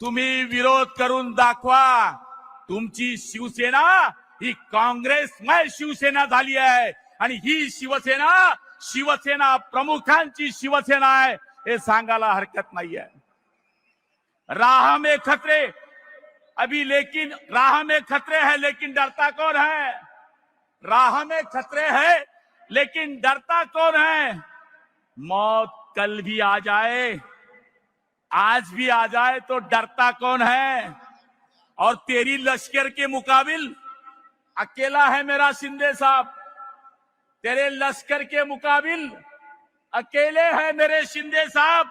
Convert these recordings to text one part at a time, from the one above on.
तुम्ही विरोध करून दाखवा. तुमची शिवसेना ही काँग्रेसमय शिवसेना झाली आहे. आणि ही शिवसेना शिवसेना प्रमुखांची शिवसेना आहे हे सांगायला हरकत नाहीये. राह में खतरे. अभी लेकिन राह में खतरे है लेकिन डरता कौन है? राह में खतरे है लेकिन डरता कौन है? मौत कल भी आ जाए। आज भी आ जाए तो डरता कौन है? और तेरी लश्कर के मुकाबिल अकेला है मेरा शिंदे साहब। तेरे लश्कर के मुकाबिल अकेले हैं मेरे शिंदे साहब।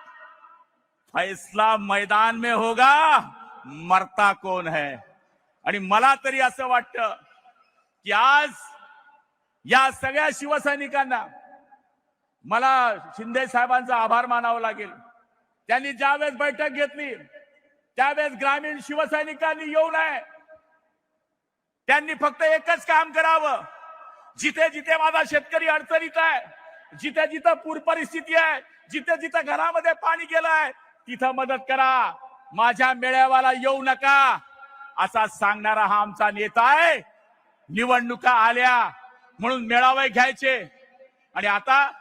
फैसला मैदान में होगा मरता कोण है? आणि मला तरी असं वाटतं की आज या सगळ्या शिवसैनिकांना मला शिंदे साहेबांचा आभार मानावा लागेल. त्यांनी ज्यावेळेस बैठक घेतली त्यावेळेस ग्रामीण शिवसैनिकांनी येऊ नये. त्यांनी फक्त एकच काम करावं. जिथे जिथे माझा शेतकरी अडचणीत आहे जिथे जिथं पूर परिस्थिती आहे जिथे जिथं घरामध्ये पाणी गेलंय तिथं मदत करा. माझ्या मेळ्यावाला येऊ नका. असा सांगणारा हा आमचा नेता आहे. निवडणुका आल्या म्हणून मेळावे घ्यायचे. आणि आता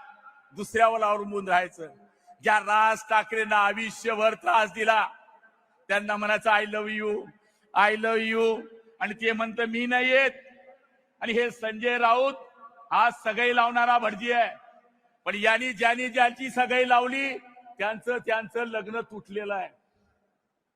दुसऱ्यावर अवलंबून राहायचं. ज्या राज ठाकरेंना आयुष्यभर त्रास दिला त्यांना म्हणायचं I love you I love you आणि ते म्हणतं मी नाही येत. आणि हे संजय राऊत हा सगळी लावणारा भटजी आहे. पण यांनी ज्यांनी ज्यांची सगळी लावली त्यांचं त्यांचं लग्न तुटलेलं आहे.